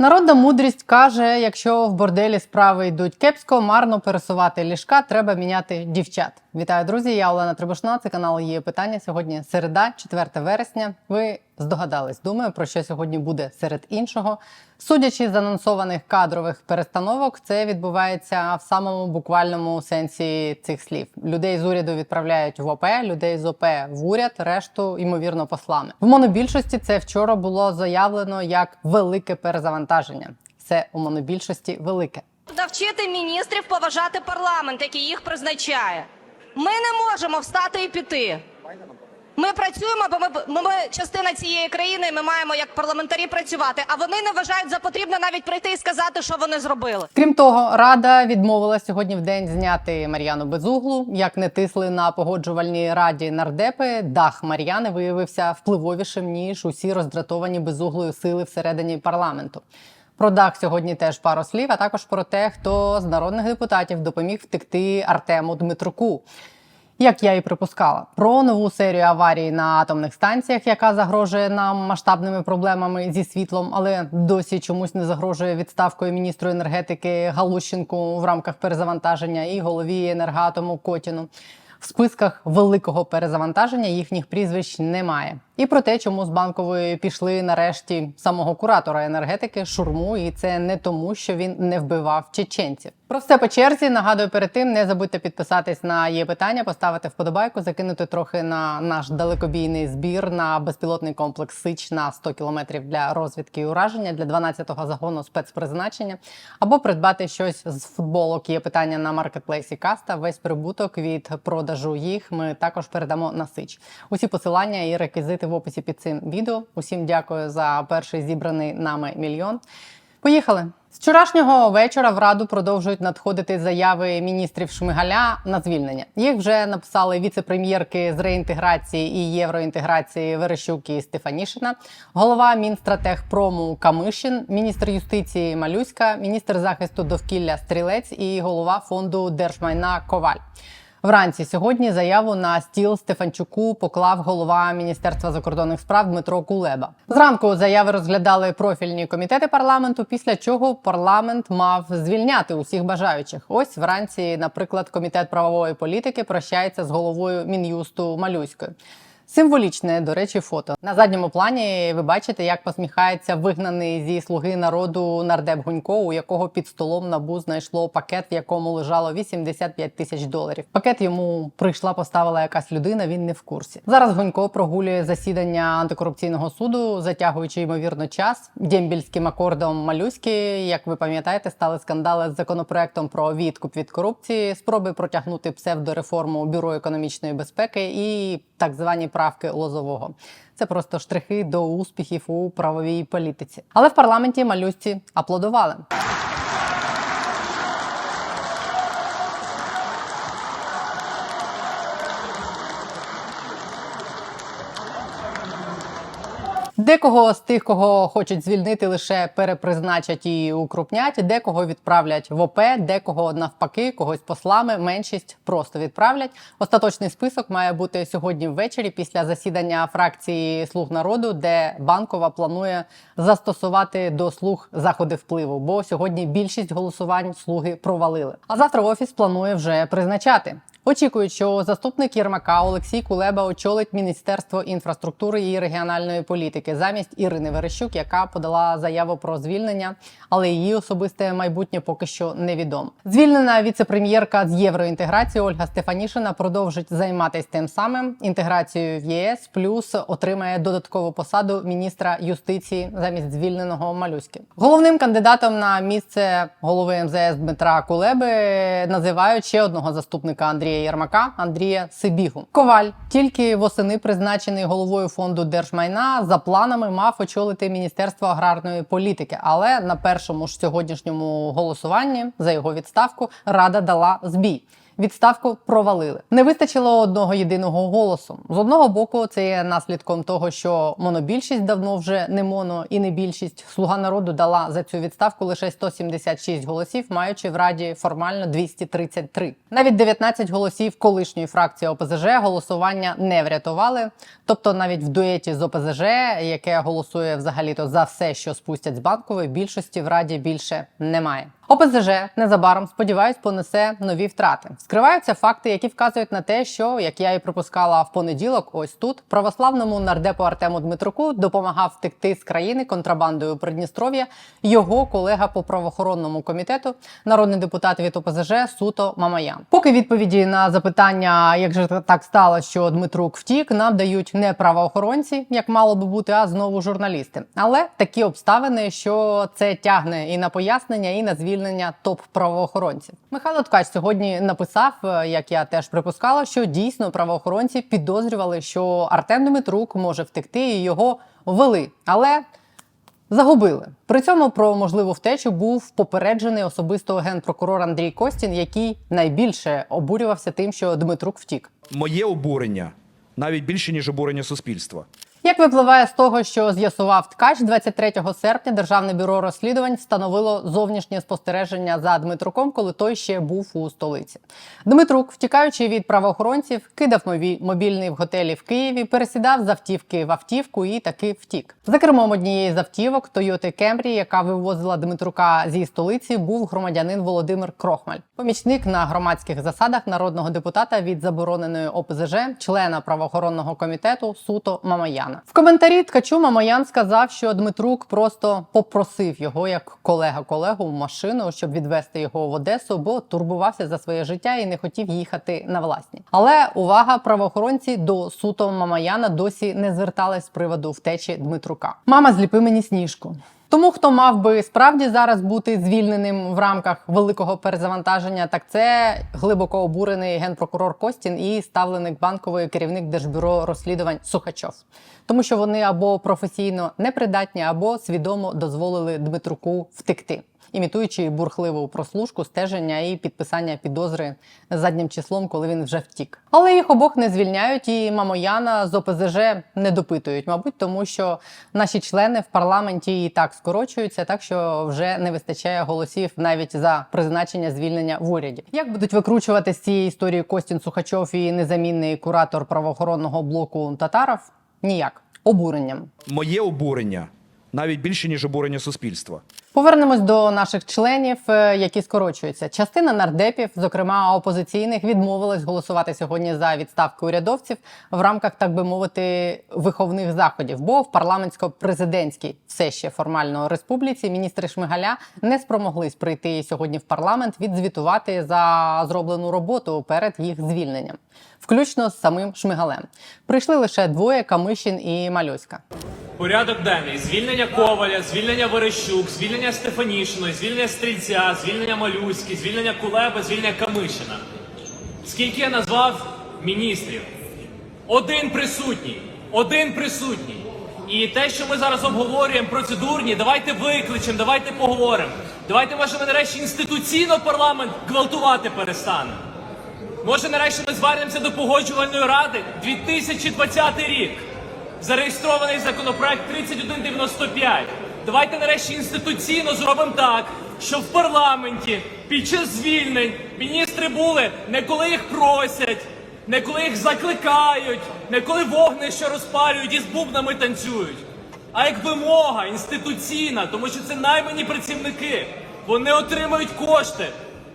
Народна мудрість каже: якщо в борделі справи йдуть кепсько, марно пересувати ліжка, треба міняти дівчат. Вітаю, друзі! Я Олена Трибушна. Це канал є питання. Сьогодні середа, 4 вересня. Ви здогадались, думаю, про що сьогодні буде серед іншого. Судячи з анонсованих кадрових перестановок, це відбувається в самому буквальному сенсі цих слів. Людей з уряду відправляють в ОП, людей з ОП в уряд, решту ймовірно послами. В монобільшості це вчора було заявлено як велике перезавантаження. Це у монобільшості велике. Навчити міністрів поважати парламент, який їх призначає. Ми не можемо встати і піти. Ми працюємо, бо ми, ми, частина цієї країни, ми маємо як парламентарі працювати. А вони не вважають за потрібне навіть прийти і сказати, що вони зробили. Крім того, рада відмовила сьогодні в день зняти Мар'яну Безуглу. Як не тисли на погоджувальній раді нардепи, дах Мар'яни виявився впливовішим ніж усі роздратовані безуглою сили всередині парламенту. Про дах сьогодні теж пару слів, а також про те, хто з народних депутатів допоміг втекти Артему Дмитруку. Як я і припускала, про нову серію аварій на атомних станціях, яка загрожує нам масштабними проблемами зі світлом, але досі чомусь не загрожує відставкою міністру енергетики Галущенку в рамках перезавантаження і голові енергоатому Котіну. В списках великого перезавантаження їхніх прізвищ немає. І про те, чому з банкової пішли нарешті самого куратора енергетики Шурму, і це не тому, що він не вбивав чеченців. Про все по черзі нагадую перед тим. Не забудьте підписатись на є питання, поставити вподобайку, закинути трохи на наш далекобійний збір на безпілотний комплекс Сич на 100 кілометрів для розвідки і ураження для 12-го загону спецпризначення, або придбати щось з футболок. Є питання на маркетплейсі Каста. Весь прибуток від продажу їх ми також передамо на Сич. Усі посилання і реквізити в описі під цим відео. Усім дякую за перший зібраний нами мільйон. Поїхали з вчорашнього вечора. В раду продовжують надходити заяви міністрів Шмигаля на звільнення. Їх вже написали віце-прем'єрки з реінтеграції і євроінтеграції Верещук і Стефанішина, голова Мінстратегпрому Камишин, міністр юстиції Малюська, міністр захисту довкілля Стрілець і голова фонду держмайна Коваль. Вранці сьогодні заяву на стіл Стефанчуку поклав голова Міністерства закордонних справ Дмитро Кулеба. Зранку заяви розглядали профільні комітети парламенту. Після чого парламент мав звільняти усіх бажаючих. Ось вранці, наприклад, комітет правової політики прощається з головою мін'юсту Малюською. Символічне, до речі, фото на задньому плані. Ви бачите, як посміхається вигнаний зі слуги народу нардеп Гунько, у якого під столом набу знайшло пакет, в якому лежало 85 тисяч доларів. Пакет йому прийшла, поставила якась людина. Він не в курсі. Зараз Гунько прогулює засідання антикорупційного суду, затягуючи ймовірно час дембільським акордом малюськи. Як ви пам'ятаєте, стали скандали з законопроектом про відкуп від корупції, спроби протягнути псевдореформу бюро економічної безпеки і так звані правки Лозового. Це просто штрихи до успіхів у правовій політиці. Але в парламенті малюсці аплодували. Декого з тих, кого хочуть звільнити, лише перепризначать і укрупнять, декого відправлять в ОП, декого навпаки, когось послами. Меншість просто відправлять. Остаточний список має бути сьогодні ввечері після засідання фракції Слуг народу, де банкова планує застосувати до слуг заходи впливу. Бо сьогодні більшість голосувань слуги провалили. А завтра офіс планує вже призначати. Очікують, що заступник Єрмака Олексій Кулеба очолить Міністерство інфраструктури і регіональної політики замість Ірини Верещук, яка подала заяву про звільнення, але її особисте майбутнє поки що невідомо. Звільнена віце-прем'єрка з євроінтеграції Ольга Стефанішина продовжить займатися тим самим інтеграцією в ЄС, плюс отримає додаткову посаду міністра юстиції замість звільненого малюськи. Головним кандидатом на місце голови МЗС Дмитра Кулеби називають ще одного заступника Андрія Єрмака Андрія Сибігу. Коваль тільки восени призначений головою фонду держмайна за планами мав очолити міністерство аграрної політики. Але на першому ж сьогоднішньому голосуванні за його відставку рада дала збій. Відставку провалили. Не вистачило одного єдиного голосу. З одного боку, це є наслідком того, що монобільшість давно вже не моно і не більшість. Слуга народу дала за цю відставку лише 176 голосів, маючи в раді формально 233. Навіть 19 голосів колишньої фракції ОПЗЖ голосування не врятували. Тобто, навіть в дуеті з ОПЗЖ, яке голосує взагалі-то за все, що спустять з банкової, більшості в раді більше немає. ОПЗЖ незабаром сподіваюсь понесе нові втрати. Скриваються факти, які вказують на те, що як я і припускала в понеділок, ось тут православному нардепу Артему Дмитруку допомагав втекти з країни контрабандою Придністров'я його колега по правоохоронному комітету, народний депутат від ОПЗЖ Суто Мамаян. Поки відповіді на запитання, як же так стало, що Дмитрук втік, нам дають не правоохоронці, як мало би бути, а знову журналісти. Але такі обставини, що це тягне і на пояснення, і на звільнення топ правоохоронців. Михайло Ткач сьогодні написав, е, як я теж припускала, що дійсно правоохоронці підозрювали, що Артем Дмитрук може втекти, і його вели. Але Загубили при цьому про можливу втечу був попереджений особисто генпрокурор Андрій Костін, який найбільше обурювався тим, що Дмитрук втік. Моє обурення навіть більше ніж обурення суспільства. Як випливає з того, що з'ясував ткач, 23 серпня Державне бюро розслідувань встановило зовнішнє спостереження за Дмитруком, коли той ще був у столиці. Дмитрук, втікаючи від правоохоронців, кидав мобі- мобільний в готелі в Києві, пересідав з автівки в автівку і таки втік. За кермом однієї з автівок Toyota Camry, яка вивозила Дмитрука зі столиці, був громадянин Володимир Крохмаль, помічник на громадських засадах народного депутата від забороненої ОПЗЖ, члена правоохоронного комітету Суто Мамаяна. В коментарі ткачу Мамаян сказав, що Дмитрук просто попросив його як колега колегу в машину, щоб відвести його в Одесу, бо турбувався за своє життя і не хотів їхати на власні. Але увага правоохоронці до суто Мамаяна досі не зверталась з приводу втечі Дмитрука. Мама зліпи мені сніжку. Тому, хто мав би справді зараз бути звільненим в рамках великого перезавантаження, так це глибоко обурений генпрокурор Костін і ставленик банкової керівник держбюро розслідувань Сухачов, тому що вони або професійно непридатні, або свідомо дозволили Дмитруку втекти. Імітуючи бурхливу прослушку, стеження і підписання підозри заднім числом, коли він вже втік. Але їх обох не звільняють, і Мамояна з ОПЗЖ не допитують, мабуть, тому що наші члени в парламенті і так скорочуються, так що вже не вистачає голосів навіть за призначення звільнення в уряді. Як будуть викручувати з цієї історії Костін Сухачов і незамінний куратор правоохоронного блоку Татаров? Ніяк обуренням. Моє обурення навіть більше ніж обурення суспільства. Повернемось до наших членів, е, які скорочуються. Частина нардепів, зокрема опозиційних, відмовилась голосувати сьогодні за відставку урядовців в рамках, так би мовити, виховних заходів. Бо в парламентсько-президентській все ще формально республіці міністри Шмигаля не спромоглись прийти сьогодні в парламент відзвітувати за зроблену роботу перед їх звільненням, включно з самим Шмигалем. Прийшли лише двоє Камишин і Мальоська. Порядок денний: звільнення Коваля, звільнення Верещук, звільнення Стефанішиної, звільнення Стрільця, звільнення Малюськи, звільнення Кулеби, звільнення Камишина. Скільки я назвав міністрів? Один присутній. Один присутній. І те, що ми зараз обговорюємо, процедурні, давайте викличемо, давайте поговоримо. Давайте, може, ми нарешті інституційно парламент гвалтувати перестане. Може, нарешті ми звернемося до погоджувальної ради 2020 рік. Зареєстрований законопроект 3195. Давайте нарешті інституційно зробимо так, щоб в парламенті під час звільнень міністри були не коли їх просять, не коли їх закликають, не коли вогнище розпалюють і з бубнами танцюють. А як вимога інституційна, тому що це наймані працівники. Вони отримують кошти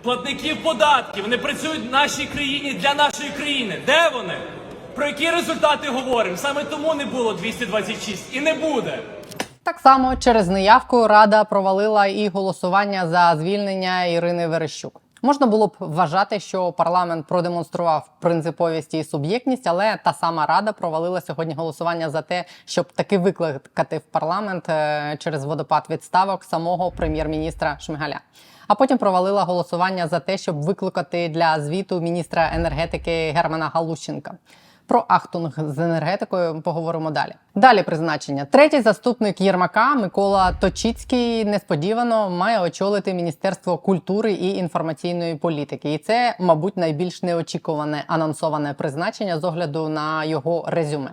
платників податків. Вони працюють в нашій країні для нашої країни. Де вони? Про які результати говоримо? Саме тому не було 226 і не буде. Так само через неявку Рада провалила і голосування за звільнення Ірини Верещук. Можна було б вважати, що парламент продемонстрував принциповість і суб'єктність, але та сама рада провалила сьогодні голосування за те, щоб таки викликати в парламент е, через водопад відставок самого прем'єр-міністра Шмигаля. А потім провалила голосування за те, щоб викликати для звіту міністра енергетики Германа Галущенка. Про ахтунг з енергетикою поговоримо далі. Далі призначення. Третій заступник Єрмака Микола Точіцький несподівано має очолити Міністерство культури і інформаційної політики. І це, мабуть, найбільш неочікуване анонсоване призначення з огляду на його резюме.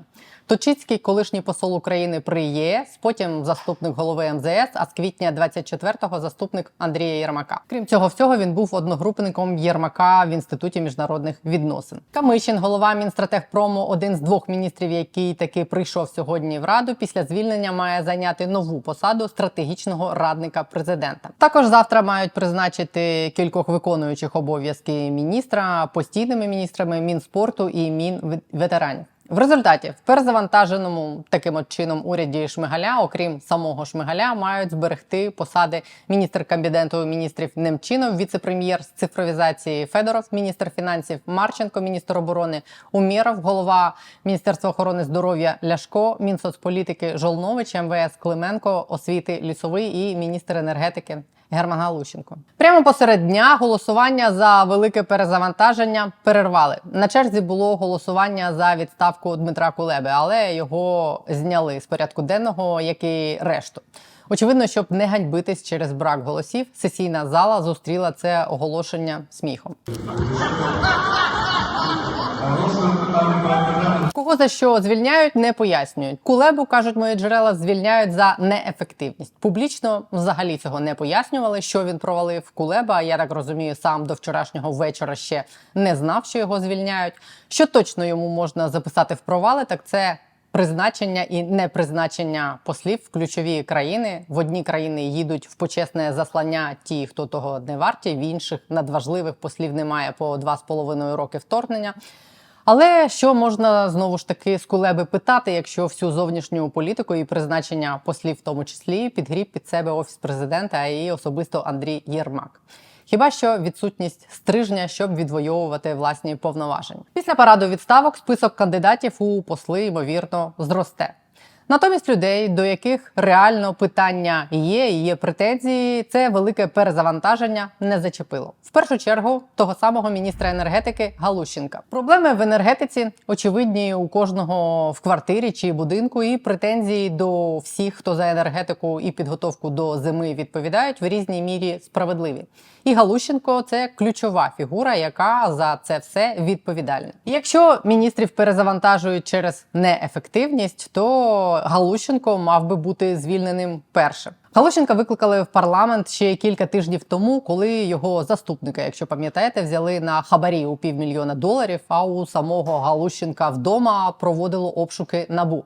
Точицький, колишній посол України при ЄС, потім заступник голови МЗС, а з квітня 24-го заступник Андрія Єрмака. Крім цього всього, він був одногрупником Єрмака в інституті міжнародних відносин. Камишин, голова Мінстратегпрому, один з двох міністрів, який таки прийшов сьогодні в раду. Після звільнення має зайняти нову посаду стратегічного радника президента. Також завтра мають призначити кількох виконуючих обов'язки міністра постійними міністрами Мінспорту і Мінветеранів. В результаті в перезавантаженому таким от чином уряді Шмигаля, окрім самого Шмигаля, мають зберегти посади міністр кабінету міністрів Немчинов, віце-прем'єр з цифровізації Федоров, міністр фінансів Марченко, міністр оборони Умєров, голова Міністерства охорони здоров'я Ляшко, Мінсоцполітики Жолнович, МВС Клименко, освіти Лісовий і міністр енергетики. Герман Галущенко. Прямо посеред дня голосування за велике перезавантаження перервали. На черзі було голосування за відставку Дмитра Кулеби, але його зняли з порядку денного, як і решту. Очевидно, щоб не ганьбитись через брак голосів, сесійна зала зустріла це оголошення сміхом. Кого за що звільняють, не пояснюють. Кулебу кажуть мої джерела, звільняють за неефективність. Публічно взагалі цього не пояснювали. Що він провалив Кулеба. Я так розумію, сам до вчорашнього вечора ще не знав, що його звільняють. Що точно йому можна записати в провали, так це. Призначення і непризначення послів в ключові країни в одні країни їдуть в почесне заслання ті, хто того не варті, в інших надважливих послів немає по два з половиною роки вторгнення. Але що можна знову ж таки з кулеби питати, якщо всю зовнішню політику і призначення послів, в тому числі, підгріб під себе офіс президента і особисто Андрій Єрмак? Хіба що відсутність стрижня, щоб відвоювати власні повноваження? Після параду відставок список кандидатів у посли ймовірно зросте. Натомість людей, до яких реально питання є і є претензії, це велике перезавантаження не зачепило. В першу чергу того самого міністра енергетики Галущенка. Проблеми в енергетиці очевидні у кожного в квартирі чи будинку, і претензії до всіх, хто за енергетику і підготовку до зими відповідають в різній мірі справедливі. І Галущенко це ключова фігура, яка за це все відповідальна. Якщо міністрів перезавантажують через неефективність, то Галущенко мав би бути звільненим першим. Галущенка викликали в парламент ще кілька тижнів тому, коли його заступника, якщо пам'ятаєте, взяли на хабарі у півмільйона доларів. А у самого Галущенка вдома проводило обшуки набу.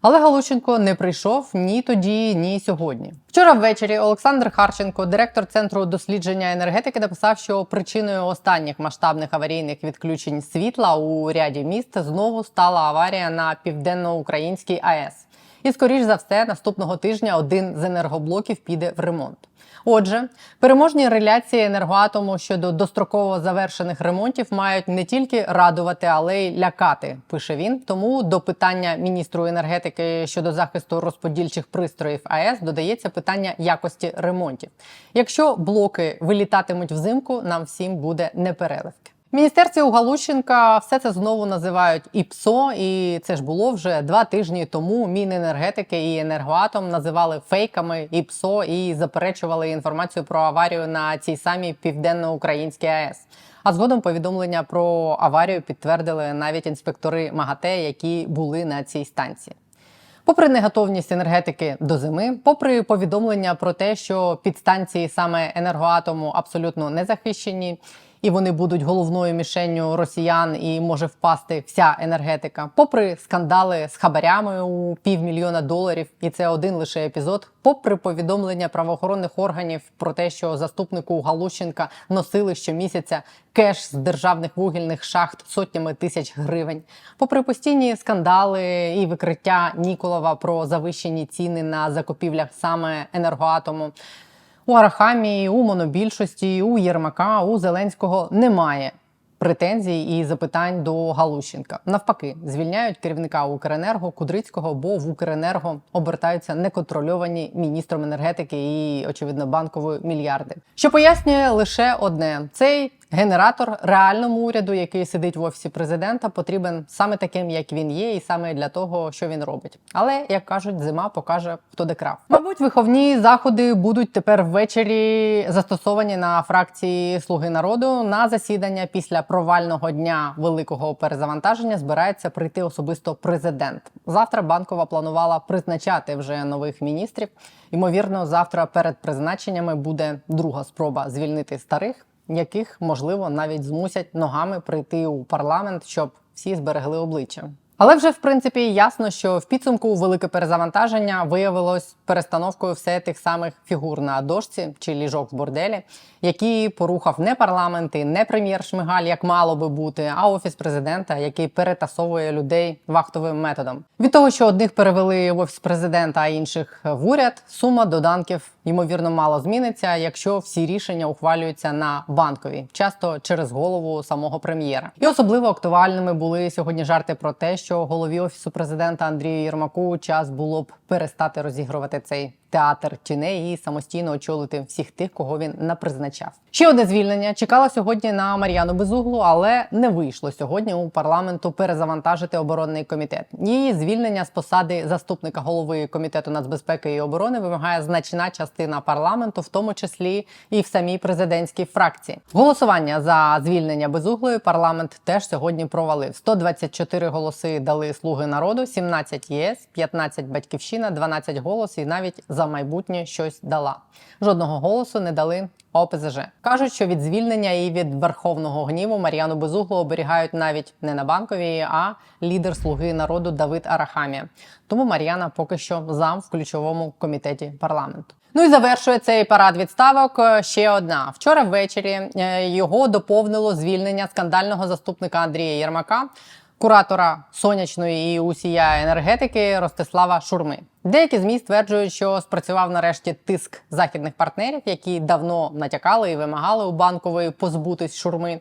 Але Галущенко не прийшов ні тоді, ні сьогодні. Вчора ввечері Олександр Харченко, директор центру дослідження енергетики, написав, що причиною останніх масштабних аварійних відключень світла у ряді міст знову стала аварія на південноукраїнській АЕС. І, скоріш за все, наступного тижня один з енергоблоків піде в ремонт. Отже, переможні реляції енергоатому щодо достроково завершених ремонтів мають не тільки радувати, але й лякати. Пише він. Тому до питання міністру енергетики щодо захисту розподільчих пристроїв АЕС додається питання якості ремонтів. Якщо блоки вилітатимуть взимку, нам всім буде непереливки. Міністерстві у Галущенка все це знову називають ІПСО, і це ж було вже два тижні тому. Міненергетики і енергоатом називали фейками ІПСО і заперечували інформацію про аварію на цій самій південноукраїнській АЕС. А згодом повідомлення про аварію підтвердили навіть інспектори МАГАТЕ, які були на цій станції. Попри неготовність енергетики до зими, попри повідомлення про те, що підстанції саме енергоатому абсолютно не захищені, і вони будуть головною мішенню росіян, і може впасти вся енергетика. Попри скандали з хабарями у півмільйона доларів, і це один лише епізод. Попри повідомлення правоохоронних органів про те, що заступнику Галущенка носили щомісяця кеш з державних вугільних шахт сотнями тисяч гривень, попри постійні скандали і викриття Ніколова про завищені ціни на закупівлях саме енергоатому. У Арахамії, у монобільшості, у Єрмака, у Зеленського немає претензій і запитань до Галущенка. Навпаки, звільняють керівника Укренерго Кудрицького, бо в Укренерго обертаються неконтрольовані міністром енергетики і, очевидно, банкової мільярди. Що пояснює лише одне: цей Генератор реальному уряду, який сидить в офісі президента, потрібен саме таким, як він є, і саме для того, що він робить. Але як кажуть, зима покаже, хто де крав. Мабуть, виховні заходи будуть тепер ввечері застосовані на фракції Слуги народу на засідання після провального дня великого перезавантаження. Збирається прийти особисто президент. Завтра банкова планувала призначати вже нових міністрів. Ймовірно, завтра перед призначеннями буде друга спроба звільнити старих яких можливо навіть змусять ногами прийти у парламент, щоб всі зберегли обличчя. Але вже в принципі ясно, що в підсумку велике перезавантаження виявилось перестановкою все тих самих фігур на дошці чи ліжок в борделі, які порухав не парламент і не прем'єр Шмигаль, як мало би бути, а офіс президента, який перетасовує людей вахтовим методом. Від того, що одних перевели в офіс президента, а інших в уряд, сума доданків ймовірно мало зміниться, якщо всі рішення ухвалюються на банковій, часто через голову самого прем'єра. І особливо актуальними були сьогодні жарти про те, що голові офісу президента Андрію Єрмаку час було б перестати розігрувати цей театр тіней і самостійно очолити всіх тих, кого він напризначав. Ще одне звільнення чекало сьогодні на Мар'яну Безуглу, але не вийшло сьогодні у парламенту перезавантажити оборонний комітет. Її звільнення з посади заступника голови комітету нацбезпеки і оборони вимагає значна частина парламенту, в тому числі і в самій президентській фракції. Голосування за звільнення безуглої парламент теж сьогодні провалив. 124 голоси дали слуги народу, 17 ЄС, 15 батьківщина, 12 голосів і навіть за майбутнє щось дала. Жодного голосу не дали ОПЗЖ. Кажуть, що від звільнення і від верховного гніву Мар'яну Безуглу оберігають навіть не на банковій, а лідер слуги народу Давид Арахамія. Тому Мар'яна поки що зам в ключовому комітеті парламенту. Ну і завершує цей парад відставок е, ще одна. Вчора ввечері е, його доповнило звільнення скандального заступника Андрія Єрмака куратора сонячної і усія енергетики Ростислава Шурми. Деякі змі стверджують, що спрацював нарешті тиск західних партнерів, які давно натякали і вимагали у банкової позбутись шурми.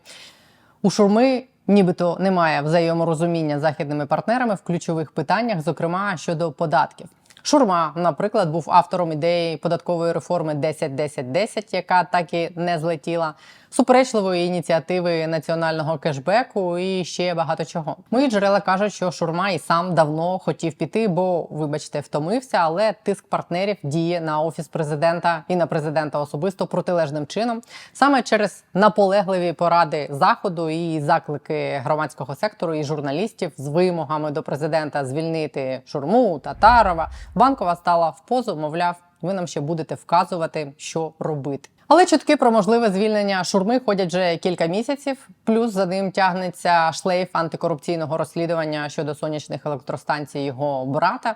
У шурми нібито немає взаєморозуміння з західними партнерами в ключових питаннях, зокрема щодо податків. Шурма, наприклад, був автором ідеї податкової реформи 10-10-10, яка так і не злетіла, суперечливої ініціативи національного кешбеку і ще багато чого. Мої джерела кажуть, що Шурма і сам давно хотів піти, бо, вибачте, втомився, але тиск партнерів діє на офіс президента і на президента особисто протилежним чином, саме через наполегливі поради заходу і заклики громадського сектору і журналістів з вимогами до президента звільнити Шурму, Татарова. Банкова стала в позу, мовляв, ви нам ще будете вказувати, що робити. Але чутки про можливе звільнення шурми ходять вже кілька місяців. Плюс за ним тягнеться шлейф антикорупційного розслідування щодо сонячних електростанцій його брата.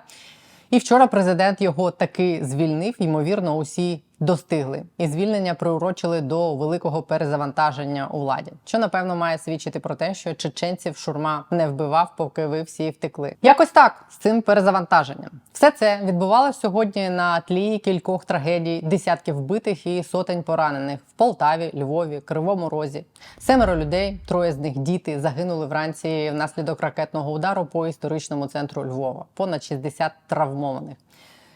І вчора президент його таки звільнив. Ймовірно, усі достигли. І звільнення приурочили до великого перезавантаження у владі, що напевно має свідчити про те, що чеченців шурма не вбивав, поки ви всі втекли. Якось так з цим перезавантаженням. Все це відбувалося сьогодні на тлі кількох трагедій, десятків вбитих і сотень поранених в Полтаві, Львові, Кривому Розі. Семеро людей, троє з них діти, загинули вранці внаслідок ракетного удару по історичному центру Львова. Понад 60 травмованих.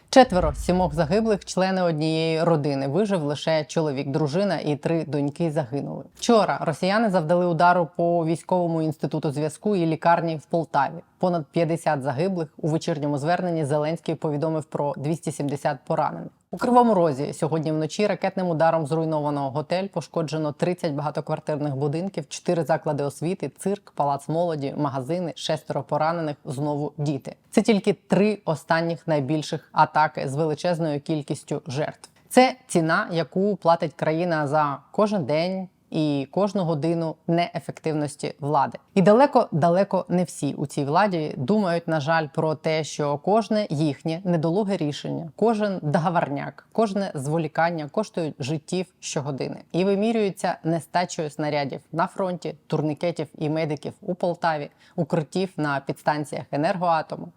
Четверо сімох загиблих члени однієї родини. Вижив лише чоловік, дружина і три доньки загинули. Вчора росіяни завдали удару по військовому інституту зв'язку і лікарні в Полтаві. Понад 50 загиблих у вечірньому зверненні Зеленський повідомив про 270 поранених. У Кривому Розі сьогодні вночі ракетним ударом зруйновано готель, пошкоджено 30 багатоквартирних будинків, 4 заклади освіти, цирк, палац молоді, магазини, шестеро поранених, знову діти. Це тільки три останніх найбільших атаки з величезною кількістю жертв. Це ціна, яку платить країна за кожен день. І кожну годину неефективності влади, і далеко далеко не всі у цій владі думають, на жаль, про те, що кожне їхнє недолуге рішення, кожен договорняк, кожне зволікання коштують життів щогодини і вимірюються нестачею снарядів на фронті, турнікетів і медиків у Полтаві, укриттів на підстанціях енергоатому.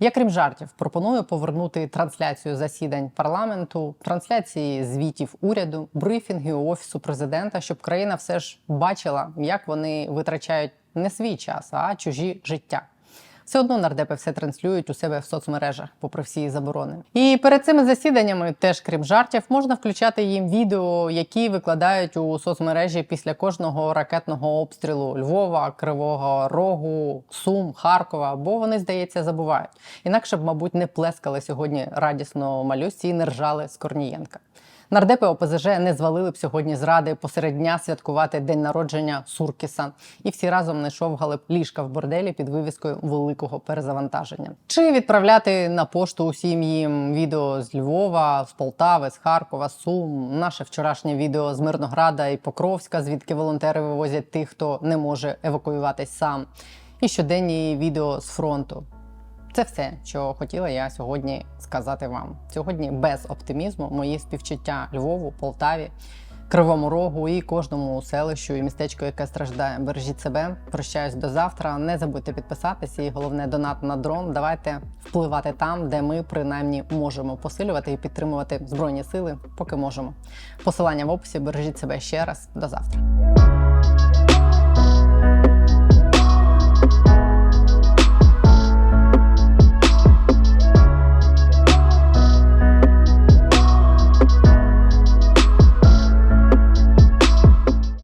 Я крім жартів пропоную повернути трансляцію засідань парламенту, трансляції звітів уряду, брифінги офісу президента, щоб країна все ж бачила, як вони витрачають не свій час, а чужі життя. Все одно нардепи все транслюють у себе в соцмережах, попри всі заборони. І перед цими засіданнями, теж крім жартів, можна включати їм відео, які викладають у соцмережі після кожного ракетного обстрілу Львова, Кривого Рогу, Сум, Харкова, бо вони, здається, забувають. Інакше б, мабуть, не плескали сьогодні радісно малюсці і не ржали з Корнієнка. Нардепи ОПЗЖ не звалили б сьогодні з ради посеред дня святкувати день народження Суркіса, і всі разом не шовгали б ліжка в борделі під вивіскою великого перезавантаження. Чи відправляти на пошту усім їм відео з Львова, з Полтави, з Харкова, Сум, наше вчорашнє відео з Мирнограда і Покровська, звідки волонтери вивозять тих, хто не може евакуюватись сам, і щоденні відео з фронту. Це все, що хотіла я сьогодні сказати вам. Сьогодні без оптимізму мої співчуття Львову, Полтаві, Кривому Рогу і кожному селищу і містечку, яке страждає. Бережіть себе. Прощаюсь до завтра. Не забудьте підписатися. І головне донат на дрон. Давайте впливати там, де ми принаймні можемо посилювати і підтримувати збройні сили, поки можемо. Посилання в описі. Бережіть себе ще раз. До завтра.